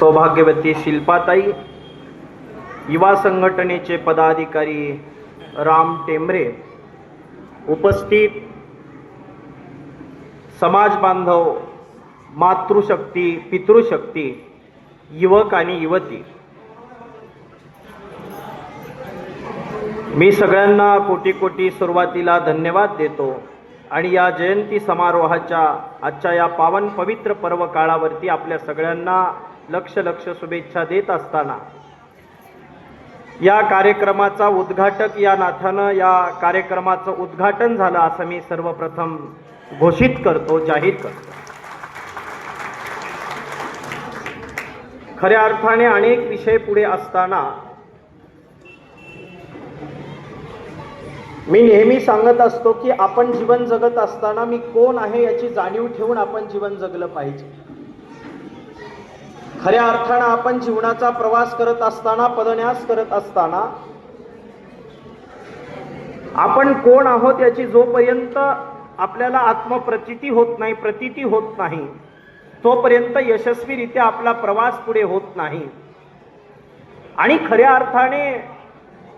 सौभाग्यवती शिल्पाताई युवा संघटनेचे पदाधिकारी राम टेंबरे उपस्थित समाज बांधव मातृशक्ती पितृशक्ती युवक आणि युवती. मी सगळ्यांना कोटी कोटी सुरुवातीला धन्यवाद देतो आणि या जयंती समारोहाच्या आजच्या या पावन पवित्र पर्व काळावरती आपल्या सगळ्यांना लक्ष लक्ष शुभेच्छा देत असताना. या कार्यक्रमाचा उद्घाटक या नाथानं या कार्यक्रमाचं उद्घाटन झालं असं मी सर्वप्रथम घोषित करतो जाहीर करतो. खऱ्या अर्थाने अनेक विषय पुढे असताना मी नेहमी सांगत असतो की आपण जीवन जगत असताना मी कोण आहे याची जाणीव ठेवून आपण जीवन जगलं पाहिजे. खऱ्या अर्थानं आपण जीवनाचा प्रवास करत असताना पदन्यास करत असताना आपण कोण आहोत याची जोपर्यंत आपल्याला आत्मप्रचिती होत नाही प्रतीती होत नाही तोपर्यंत यशस्वीरित्या आपला प्रवास पुढे होत नाही. आणि खऱ्या अर्थाने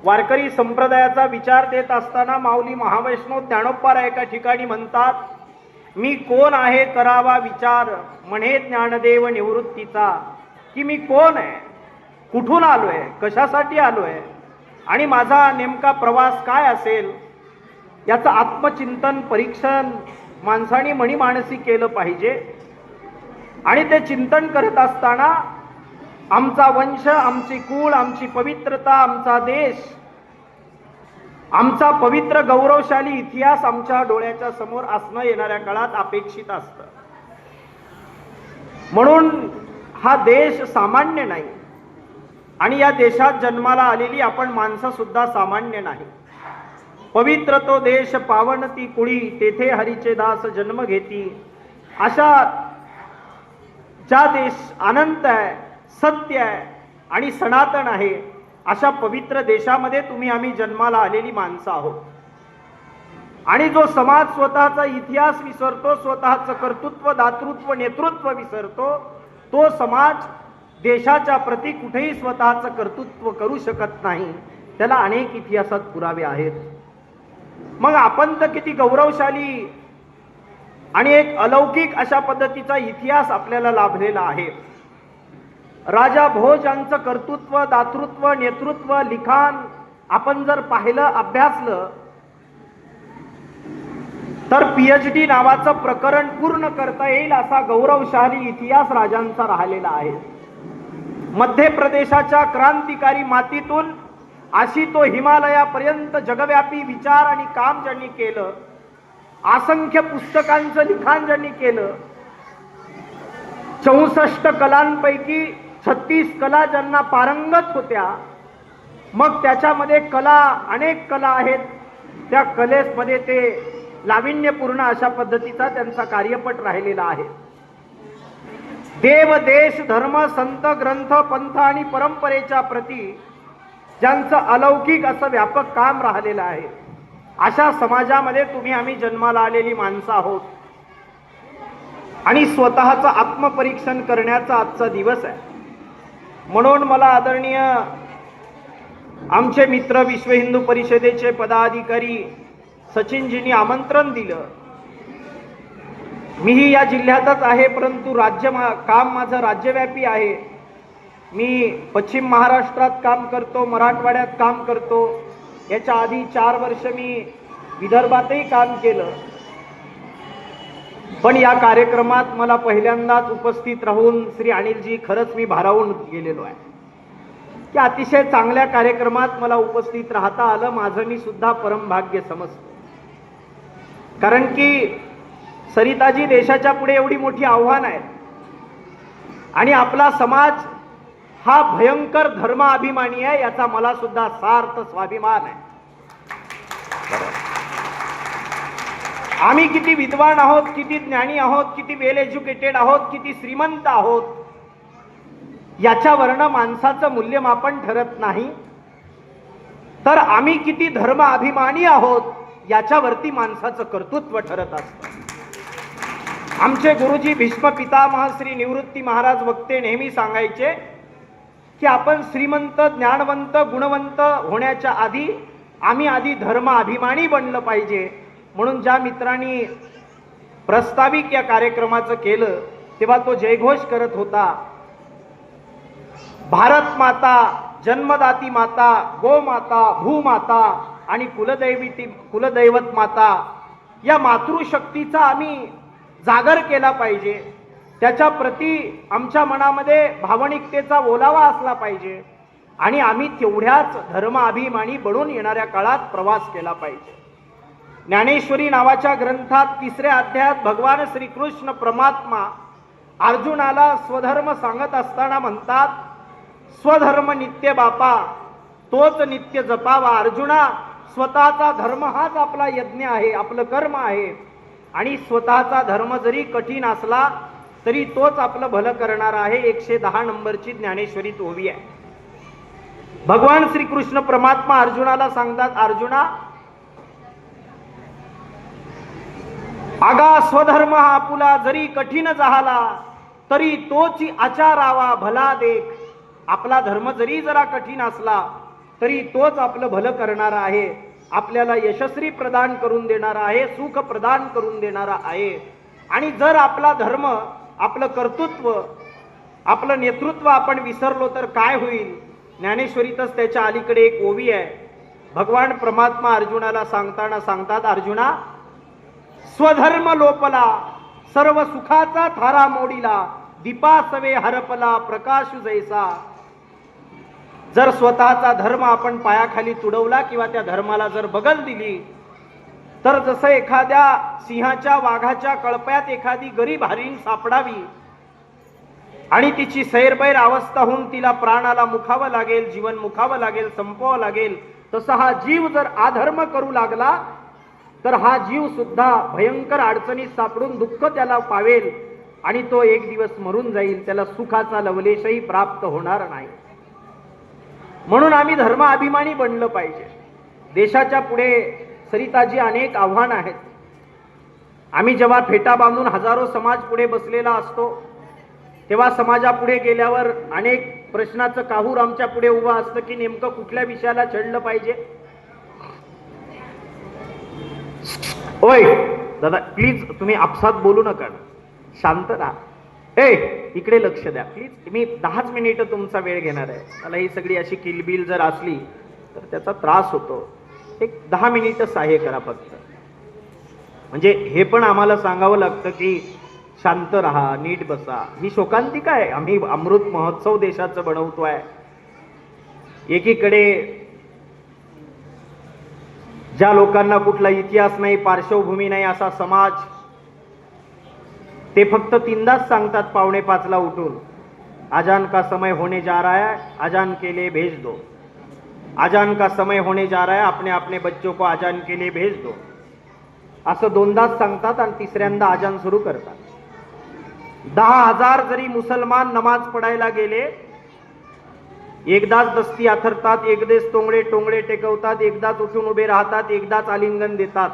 वारकरी संप्रदायाचा विचार देत असताना माऊली महावैष्णव ज्ञानोपारा एका ठिकाणी म्हणतात मी कोण आहे करावा विचार म्हणे ज्ञानदेव निवृत्तीचा. की मी कोण आहे? कुठून आलो आहे कशासाठी आलो आहे आणि माझा नेमका प्रवास काय असेल? याचं आत्मचिंतन परीक्षण माणसाने मणिमानसी केलं पाहिजे. आणि ते चिंतन करत असताना आमचा वंश आमची कुळ आमची पवित्रता आमचा देश आमचा पवित्र गौरवशाली इतिहास आमच्या डोळ्याच्या समोर असणं येणाऱ्या काळात अपेक्षित असतं. म्हणून हा देश सामान्य नाही. आणि या देशात जन्माला आलेली आपण माणसं सुद्धा सामान्य नाही. पवित्र तो देश पावन ती कुळी तेथे हरीचे दास जन्म घेती. अशा ज्या देश अनंत आहे सत्य आहे आणि सनातन आहे अशा पवित्र देशामध्ये तुम्ही आम्ही जन्माला आलेली माणसं आहोत. आणि जो समाज स्वतःचा इतिहास विसरतो स्वतःचं कर्तृत्व दातृत्व नेतृत्व विसरतो तो समाज देशाच्या प्रती कुठेही स्वतःचं कर्तृत्व करू शकत नाही त्याला अनेक इतिहासात पुरावे आहेत. मग आपण तर किती गौरवशाली आणि एक अलौकिक अशा पद्धतीचा इतिहास आपल्याला लाभलेला आहे. राजा भोज यांचं कर्तृत्व दातृत्व नेतृत्व लिखाण आपण जर पाहिलं अभ्यासलं तर पी एच डी नावाचं प्रकरण पूर्ण करता येईल असा गौरवशाली इतिहास राजांचा राहिलेला आहे. मध्य प्रदेशाच्या क्रांतिकारी मातीतून अशी तो हिमालयापर्यंत जगव्यापी विचार आणि काम ज्यांनी केलं असंख्य पुस्तकांचं लिखाण ज्यांनी केलं चौसष्ट कलांपैकी छत्तीस कला ज्यांना पारंगत होत्या मग त्याच्यामध्ये कला अनेक कला आहेत. त्या कलेमध्ये ते लाविण्यपूर्ण अशा पद्धतीचा त्यांचा कार्यपट राहिलेला आहे. देव देश धर्म संत ग्रंथ पंथ आणि परंपरेच्या प्रती ज्यांचं अलौकिक असं व्यापक काम राहिलेलं आहे. अशा समाजामध्ये तुम्ही आम्ही जन्माला आलेली माणसं आहोत. आणि स्वतःचं आत्मपरीक्षण करण्याचा आजचा दिवस आहे. म्हणून मला आदरणीय आमचे मित्र विश्व हिंदू परिषदेचे पदाधिकारी सचिनजींनी आमंत्रण दिलं. मीही या जिल्ह्यातच आहे परंतु राज्य मा काम माझं राज्यव्यापी आहे. मी पश्चिम महाराष्ट्रात काम करतो मराठवाड्यात काम करतो. याच्या आधी चार वर्ष मी विदर्भातही काम केलं. पण या कार्यक्रमात मला पहिल्यांदाच उपस्थित राहून श्री अनिलजी खरंच मी भारावून गेलेलो आहे. की अतिशय चांगल्या कार्यक्रमात मला उपस्थित राहता आलं माझं मी सुद्धा परमभाग्य समजतो. कारण की सरिताजी देशाच्या पुढे एवढी मोठी आव्हान आहे. आणि आपला समाज हा भयंकर धर्माभिमानी आहे याचा मला सुद्धा सार्थ स्वाभिमान आहे. आम्ही किती विद्वान आहोत किती ज्ञानी आहोत किती वेल एज्युकेटेड आहोत किती श्रीमंत आहोत याच्यावरनं माणसाचं मूल्यमापन ठरत नाही. तर आम्ही किती धर्म अभिमानी आहोत याच्यावरती माणसाचं कर्तृत्व ठरत असतं. आमचे गुरुजी भीष्म पितामह श्री निवृत्ती महाराज वक्ते नेहमी सांगायचे की आपण श्रीमंत ज्ञानवंत गुणवंत होण्याच्या आधी आम्ही आधी धर्म अभिमानी बनलं पाहिजे. म्हणून ज्या मित्रांनी प्रस्ताविक या कार्यक्रमाचं केलं तेव्हा तो जयघोष करत होता. भारत माता जन्मदाती माता गोमाता भूमाता आणि कुलदैविती कुलदैवत माता या मातृशक्तीचा आम्ही जागर केला पाहिजे. त्याच्या प्रती आमच्या मनामध्ये भावनिकतेचा ओलावा असला पाहिजे. आणि आम्ही तेवढ्याच धर्माभिमानी बनून येणाऱ्या काळात प्रवास केला पाहिजे. ज्ञानेश्वरी नावाच्या ग्रंथात तिसऱ्या अध्यायात भगवान श्रीकृष्ण परमात्मा अर्जुनाला स्वधर्म सांगत असताना म्हणतात स्वधर्म नित्य बापा तोच नित्य जपावा अर्जुना स्वतःचा धर्म हाच आपला यज्ञ आहे आपलं कर्म आहे. आणि स्वतःचा धर्म जरी कठीण असला तरी तोच आपलं भलं करणार आहे एकशे दहा नंबरची ज्ञानेश्वरी ओवी आहे. भगवान श्रीकृष्ण परमात्मा अर्जुनाला सांगतात अर्जुना आगा स्वधर्म हा आपुला जरी कठीण झाला तरी तोची आचारावा भला देख. आपला धर्म जरी जरा कठीण असला तरी तोच आपलं भलं करणार आहे. आपल्याला यशस्वी प्रदान करून देणारा आहे सुख प्रदान करून देणारा आहे. आणि जर आपला धर्म आपलं कर्तृत्व आपलं नेतृत्व आपण विसरलो तर काय होईल? ज्ञानेश्वरीतच त्याच्या अलीकडे एक ओवी आहे. भगवान परमात्मा अर्जुनाला सांगताना सांगतात अर्जुना स्वधर्म लोपला सर्व सुखाचा थारा मोडीला दीपासवे हरपला प्रकाश जैसा जर स्वतःचा धर्म आपण पायाखाली तुडवला किंवा त्या धर्माला जर बगल दिली तर जसं एखाद्या सिंहाच्या वाघाच्या कळप्यात एखादी गरीब हरिण सापडावी आणि तिची सैरबैर अवस्था होऊन तिला प्राणाला मुखावं लागेल जीवन मुखावं लागेल संपवावं लागेल तसा हा जीव जर आधर्म करू लागला तर हा जीव सुद्धा भयंकर अडचणीत सापडून दुःख त्याला पावेल आणि तो एक दिवस मरून जाईल त्याला सुखाचा लवलेशही प्राप्त होणार नाही. म्हणून आम्ही धर्म अभिमानी बनलं पाहिजे. देशाच्या पुढे सरिताजी अनेक आव्हानं आहेत. आम्ही जेव्हा फेटा बांधून हजारो समाज पुढे बसलेला असतो तेव्हा समाजापुढे गेल्यावर अनेक प्रश्नाचं काहूर आमच्या पुढे उभं असतं की नेमकं कुठल्या विषयाला चढलं पाहिजे? ओय दादा प्लीज तुम्ही आपसात बोलू नका शांत राहा. ए इकडे लक्ष द्या. प्लीज मी दहाच मिनिटं तुमचा वेळ घेणार आहे. मला ही सगळी अशी किलबिल जर असली तर त्याचा त्रास होतो. एक दहा मिनिटं सहाय्य करा फक्त. म्हणजे हे पण आम्हाला सांगावं लागतं की शांत राहा नीट बसा. ही शोकांतिका आहे आम्ही अमृत महोत्सव देशाचं बनवतो आहे एकीकडे ज्या लोकांना कुठला इतिहास नाही पार्श्वभूमी नाही असा समाज ते फक्त तीनदाच सांगतात पावणे पाचला उठून. अजान का समय होने जा रहा है अजान के लिए भेज दो. अजान का समय होने जा रहा है अपने अपने बच्चों को अजान के लिए भेज दो. असं दोनदाच सांगतात आणि तिसऱ्यांदा अजान सुरू करतात. दहा हजार जरी मुसलमान नमाज पडायला गेले एकदाच दस्ती आथरतात एकदेच तोंगडे टोंगडे टेकवतात एकदाच उठून उभे राहतात एकदाच आलिंगन देतात.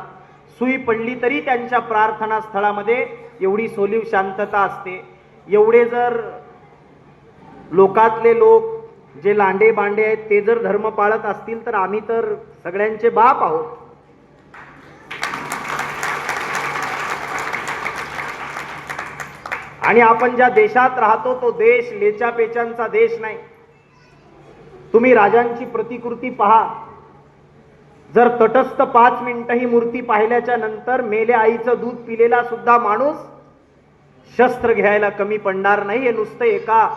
सुई पडली तरी त्यांच्या प्रार्थना स्थळामध्ये एवढी सोलीव शांतता असते. एवढे जर लोकातले लोक जे लांडे बांडे आहेत ते जर धर्म पाळत असतील तर आम्ही तर सगळ्यांचे बाप आहोत. आणि आपण ज्या देशात राहतो तो देश लेचापेचांचा देश नाही. तुम्ही राजांची प्रतिकृती पहा. जर तटस्थ पाच मिनिटं ही मूर्ती पाहिल्याच्या नंतर मेल्या आईचं दूध पिलेला सुद्धा माणूस शस्त्र घ्यायला कमी पडणार नाही. हे नुसतं एका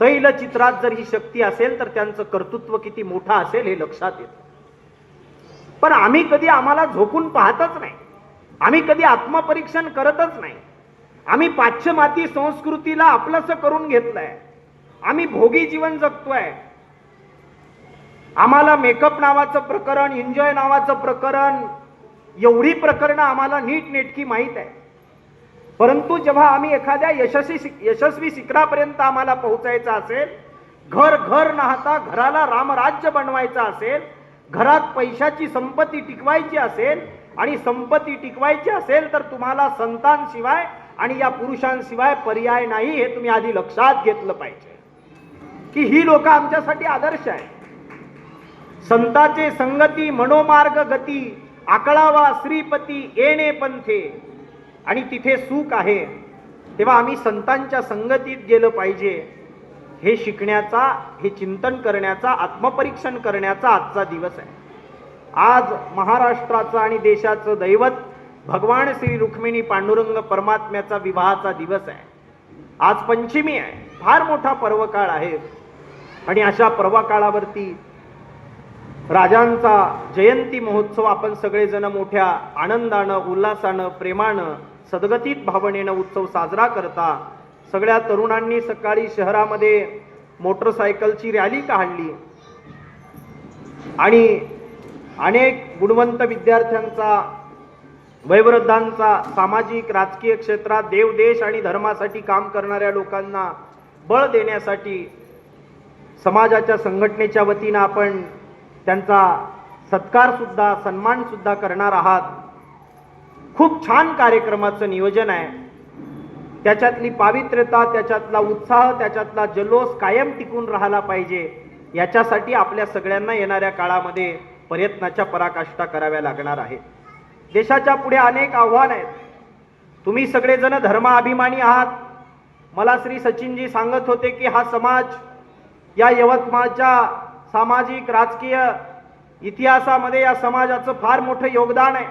तैल चित्रात जर ही शक्ती असेल तर त्यांचं कर्तृत्व किती मोठं असेल हे लक्षात येतं. पण आम्ही कधी आम्हाला झोकून पाहतच नाही. आम्ही कधी आत्मपरीक्षण करतच नाही. आम्ही पाश्चिमाती संस्कृतीला आपलंसं करून घेतलंय. आम्ही भोगी जीवन जगतोय. आम्हाला मेकअप नावाचं प्रकरण एन्जॉय नावाचं प्रकरण एवढी प्रकरणं आम्हाला नीट नेटकी माहीत आहे. परंतु जेव्हा आम्ही एखाद्या यशस्वी यशस्वी शिखरापर्यंत आम्हाला पोहोचायचं असेल घर घर नाहता घराला रामराज्य बनवायचं असेल घरात पैशाची संपत्ती टिकवायची असेल आणि संपत्ती टिकवायची असेल तर तुम्हाला संतांशिवाय आणि या पुरुषांशिवाय पर्याय नाही हे तुम्ही आधी लक्षात घेतलं पाहिजे. की ही लोक आमच्यासाठी आदर्श आहे संताचे संगती मनोमार्ग गती आकळावा श्रीपती येणे पंथे. आणि तिथे सुख आहे. तेव्हा आम्ही संतांच्या संगतीत गेलं पाहिजे. हे शिकण्याचा हे चिंतन करण्याचा आत्मपरीक्षण करण्याचा आजचा दिवस आहे. आज महाराष्ट्राचं आणि देशाचं दैवत भगवान श्री रुक्मिणी पांडुरंग परमात्म्याचा विवाहाचा दिवस आहे. आज पंचमी आहे. फार मोठा पर्वकाळ आहे. आणि अशा पर्वकाळावरती राजांचा जयंती महोत्सव आपण सगळेजण मोठ्या आनंदानं उल्हासानं प्रेमानं सदगतीत भावनेनं उत्सव साजरा करता सगळ्या तरुणांनी सकाळी शहरामध्ये मोटरसायकलची रॅली काढली. आणि अनेक गुणवंत विद्यार्थ्यांचा वयवृद्धांचा सामाजिक राजकीय क्षेत्रात देव देश आणि धर्मासाठी काम करणाऱ्या लोकांना बळ देण्यासाठी समाजाच्या संघटनेच्या वतीनं आपण त्यांचा सत्कारसुद्धा सन्मानसुद्धा करणार आहात. खूप छान कार्यक्रमाचं नियोजन आहे. त्याच्यातली पावित्र्यता त्याच्यातला उत्साह त्याच्यातला जल्लोष कायम टिकून राहिला पाहिजे याच्यासाठी आपल्या सगळ्यांना येणाऱ्या काळामध्ये प्रयत्नाच्या पराकाष्ठा कराव्या लागणार आहेत. देशाच्या पुढे अनेक आव्हान आहेत. तुम्ही सगळेजण धर्माभिमानी आहात. मला श्री सचिनजी सांगत होते की हा समाज या यवतमाळच्या सामाजिक राजकीय इतिहासामध्ये या समाजाचं फार मोठं योगदान आहे.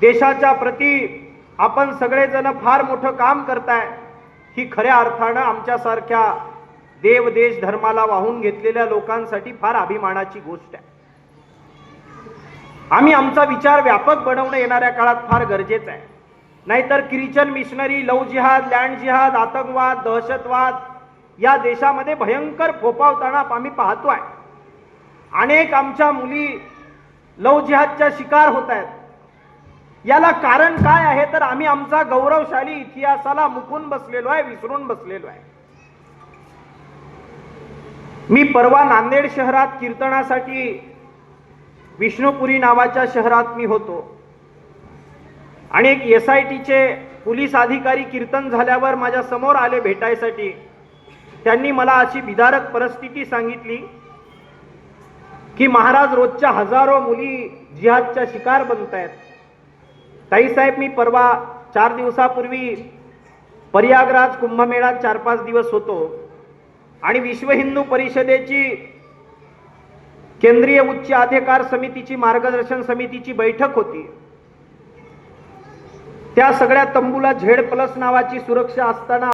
देशाच्या प्रती आपण सगळेजण फार मोठं काम करताय. ही खऱ्या अर्थानं आमच्यासारख्या देव देश धर्माला वाहून घेतलेल्या लोकांसाठी फार अभिमानाची गोष्ट आहे. आम्ही आमचा विचार व्यापक बनवणं येणाऱ्या काळात फार गरजेचं आहे. नाहीतर ख्रिश्चन मिशनरी लव जिहाद लँड जिहाद आतंकवाद दहशतवाद या देशामध्ये भयंकर फोपावताना आम्ही पाहतोय. अनेक आमच्या मुली लव जिहादच्या शिकार होत आहेत. याला कारण काय आहे तर आम्ही आमचा गौरवशाली इतिहासाला मुकून बसलेलो आहे विसरून बसलेलो आहे. मी परवा नांदेड शहरात कीर्तनासाठी विष्णुपुरी नावाच्या शहरात मी होतो. आणि एक एस आय टीचे पोलीस अधिकारी कीर्तन झाल्यावर माझ्यासमोर आले भेटायसाठी. त्यांनी मला अशी विदारक परिस्थिती सांगितली की महाराज रोजच्या हजारो मुली जिहादच्या शिकार बनत आहेत. ताईसाहेब मी परवा चार दिवसापूर्वी प्रयागराज कुंभमेळ्यात चार पाच दिवस होतो आणि विश्व हिंदू परिषदेची केंद्रीय उच्च अधिकार समितीची मार्गदर्शन समितीची बैठक होती. त्या सगळ्या तंबूला झेड प्लस नावाची सुरक्षा असताना